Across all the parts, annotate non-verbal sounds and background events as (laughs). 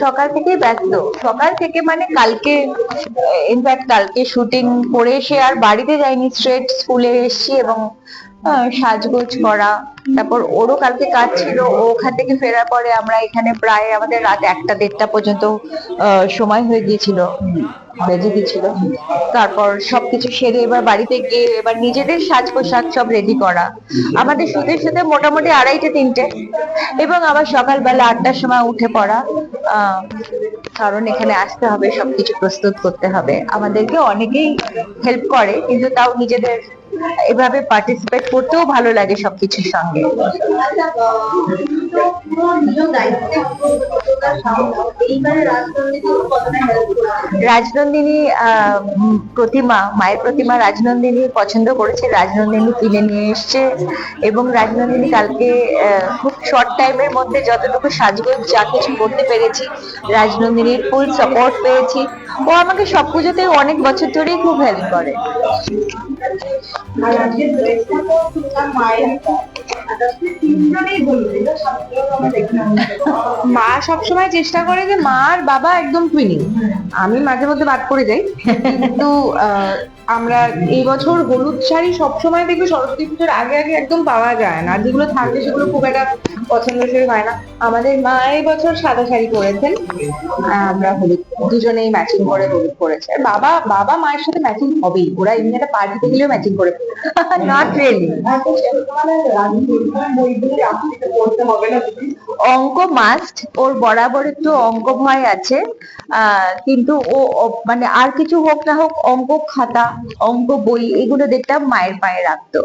সকাল থেকেই ব্যস্ত। সকাল থেকে মানে কালকে ইনফ্যাক্ট কালকে শুটিং করে এসে আর বাড়িতে যাইনি স্ট্রেট স্কুলে এসেছি এবং সাজগোজ করা, তারপর ওরও কালকে কাজ ছিল, ওখান থেকে ফেরার পরে আমরা এখানে প্রায় আমাদের রাত একটা, দেড়টা পর্যন্ত সময় হয়ে গিয়েছিল, বেজে গেছিল তারপর সবকিছু সেরে এবার বাড়িতে গিয়ে এবার নিজেদের সাজ পোশাক সব রেডি করা। আমাদের শুতে শুতে মোটামুটি আড়াইটে, তিনটে। এবং আবার সকালবেলা আটটার সময় উঠে পড়া কারণ এখানে আসতে হবে, সবকিছু প্রস্তুত করতে হবে। আমাদেরকে অনেকেই হেল্প করে, কিন্তু তাও নিজেদের এভাবে পার্টিসিপেট করতেও ভালো লাগে সবকিছুর সঙ্গে। রাজনন্দিনী প্রতিমা, মায়ের প্রতিমা রাজনন্দিনী পছন্দ করেছে। রাজনন্দিনী কিনে নিয়ে এসছে এবং রাজনন্দিনী কালকে খুব শর্ট টাইমের মধ্যে যতটুকু সাজগোজ যা কিছু করতে পেরেছি, রাজনন্দিনীর ফুল সাপোর্ট পেয়েছি। ও আমাকে সব পুজোতে অনেক বছর ধরেই খুব হেল্প করে। মা সবসময় চেষ্টা করে যে মা আর বাবা একদম টুইনিং আমি মাঝে মধ্যে বাদ পড়ে যাই। কিন্তু আমরা এই বছর হলুদ শাড়ি সবসময় দেখবে সরস্বতী পুজোর আগে আগে একদম পাওয়া যায় না। যেগুলো থাকে সেগুলো খুব একটা পছন্দসই হয় না। আমাদের মা এই বছর সাদা শাড়ি পরেছেন। আমরা হলুদ, দুজনেই ম্যাচিং করে হলুদ পরেছে। বাবা বাবা মায়ের সাথে ম্যাচিং হবেই। ওরা এমনি একটা পার্টিতে গেলেও ম্যাচিং করে। (laughs) নট রিয়েলি অঙ্ক মাস্ট ওর বরাবর তো অঙ্ক ভয় আছে। কিন্তু ও মানে আর কিছু হোক না হোক অঙ্ক খাতা অঙ্ক বই এগুলো দেখতাম মায়ের পায়ে রাখতো।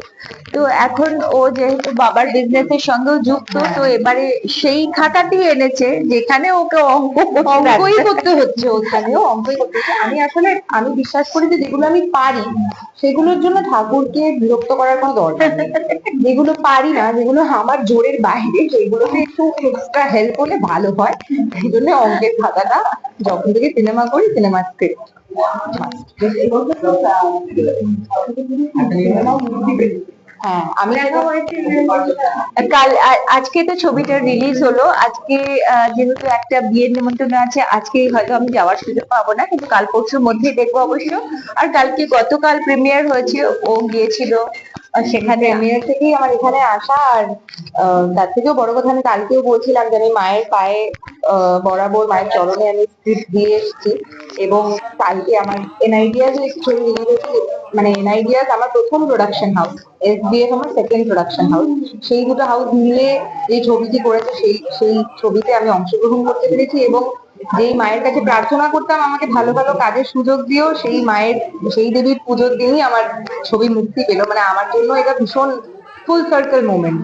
তো এখন ও যেহেতু বাবার বিজনেসের সঙ্গেও যুক্ত তো এবারে সেই খাতাটি এনেছে যেখানে ওকে অঙ্ক অঙ্কই (laughs) করতে হচ্ছে ওখানেও অঙ্কই করতে হচ্ছে। আমি আসলে আমি বিশ্বাস করি যে যেগুলো আমি পারি সেগুলোর জন্য ঠাকুরকে বিরক্ত করার কোনো দরকার নেই। (laughs) যেগুলো পারি না যেগুলো আমার জোরের বাইরে সেগুলোতে একটু এক্সট্রা হেল্প হলে ভালো হয়। সেই জন্য অঙ্কের খাতাটা যখন থেকে সিনেমা করি সিনেমা স্ক্রিপ্ট হ্যাঁ আমি কাল আজকে তো ছবিটা রিলিজ হলো। আজকে যেহেতু একটা বিয়ের নিমন্ত্রণ আছে আজকে হয়তো আমি যাওয়ার সুযোগ পাবো না, কিন্তু কাল পরশুর মধ্যেই দেখব অবশ্য। আর কালকে গতকাল প্রিমিয়ার হয়েছে, ও গিয়েছিল আহ, সেখানে প্রেমিয়ার থেকেই আমার এখানে আসা আর তার থেকেও বড় কথা আমি কালকেও বলছিলাম যে আমি মায়ের পায়ে বরাবর মায়ের চরণে আমি স্ক্রিপ্ট দিয়ে এসেছি এবং কালকে আমার এনআইডিয়াস মানে এনআইডিয়াস আমার প্রথম প্রোডাকশন হাউস এসবিএফ আমার সেকেন্ড প্রোডাকশন হাউস সেই দুটো হাউস মিলে যে ছবিটি করেছে সেই সেই ছবিতে আমি অংশগ্রহণ করতে পেরেছি এবং যেই মায়ের কাছে প্রার্থনা করতাম, আমাকে ভালো ভালো কাজের সুযোগ দিয়েও সেই মায়ের, সেই দেবীর পুজোর দিনই আমার ছবি মুক্তি পেল। মানে আমার জন্য এটা ভীষণ ফুল সার্কেল মোমেন্ট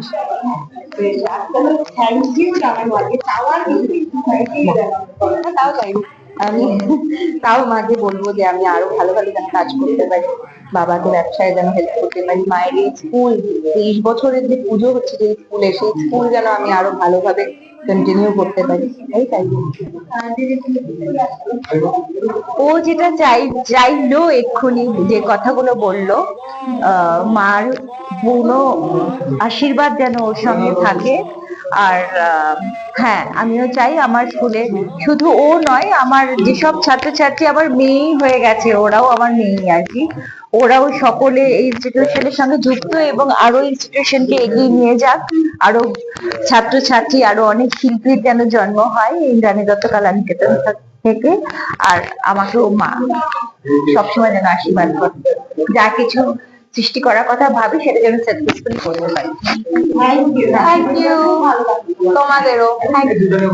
তাও আমি, তাও মাকে বলব যে আমি আরও ভালো ভালো যেন কাজ করতে পারি, বাবাকে ব্যবসায় যেন হেল্প করতে পারি। মায়ের এই স্কুল তেইশ বছরের যে পুজো হচ্ছে যে স্কুলে সেই স্কুল যেন আমি আরও ভালোভাবে কন্টিনিউ করতে পারি। এই চাই ও যেটা চাই, চাইলো এক্ষুনি যে কথাগুলো বলল মার পূর্ণ আশীর্বাদ যেন ওর সঙ্গে থাকে। আর হ্যাঁ আমিও চাই আমার স্কুলে শুধু ও নয়, আমার যেসব ছাত্রছাত্রী, আমার মেয়েই হয়ে গেছে, ওরাও আমার মেয়েই আর কি। ওরাও সকলে এই ইনস্টিটিউশনের সঙ্গে যুক্ত এবং আরও ইনস্টিটিউশনকে এগিয়ে নিয়ে যাক। আরও ছাত্রছাত্রী আরও অনেক শিল্পীর যেন জন্ম হয় এই ইন্দ্রাণী দত্ত কলা নিকেতন থেকে। আর আমাকেও মা সবসময় যেন আশীর্বাদ করে। যা কিছু সৃষ্টি করার কথা ভাবি সেটা যেন সাকসেসফুলি করতে পারি। থ্যাংক ইউ তোমাদেরও। Thank you